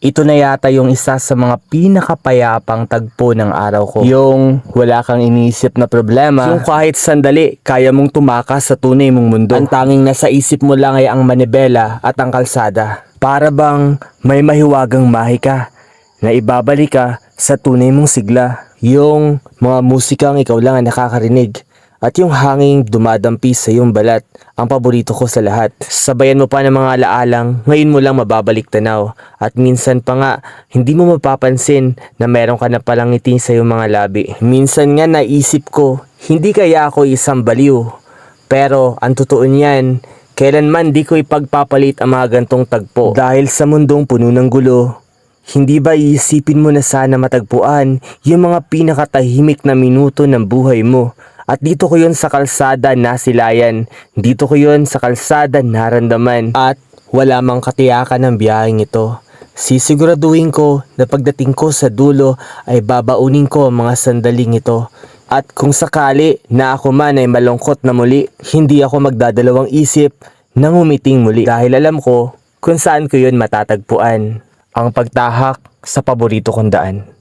Ito na yata yung isa sa mga pinakapayapang tagpo ng araw ko. Yung wala kang iniisip na problema. Yung kahit sandali, kaya mong tumakas sa tunay mong mundo. Ang tanging nasa isip mo lang ay ang manibela at ang kalsada. Para bang may mahiwagang mahika na ibabalik ka sa tunay mong sigla. Yung mga musikang ikaw lang ang nakakarinig. At yung hanging dumadampi sa iyong balat, ang paborito ko sa lahat. Sabayan mo pa ng mga alaalang, ngayon mo lang mababalik tanaw. At minsan pa nga, hindi mo mapapansin na meron ka na palang ngiti sa iyong mga labi. Minsan nga naisip ko, hindi kaya ako isang baliw. Pero ang totoo niyan, kailanman di ko ipagpapalit ang mga gantong tagpo. Dahil sa mundong puno ng gulo, hindi ba iisipin mo na sana matagpuan yung mga pinakatahimik na minuto ng buhay mo? At dito ko yun sa kalsada nasilayan. Dito ko yun sa kalsada narandaman. At wala mang katiyakan ng biyaheng ito. Sisiguraduhin ko na pagdating ko sa dulo ay babaunin ko ang mga sandaling ito. At kung sakali na ako man ay malungkot na muli, hindi ako magdadalawang isip na ngumiting muli dahil alam ko kung saan ko yun matatagpuan. Ang pagtahak sa paborito kong daan.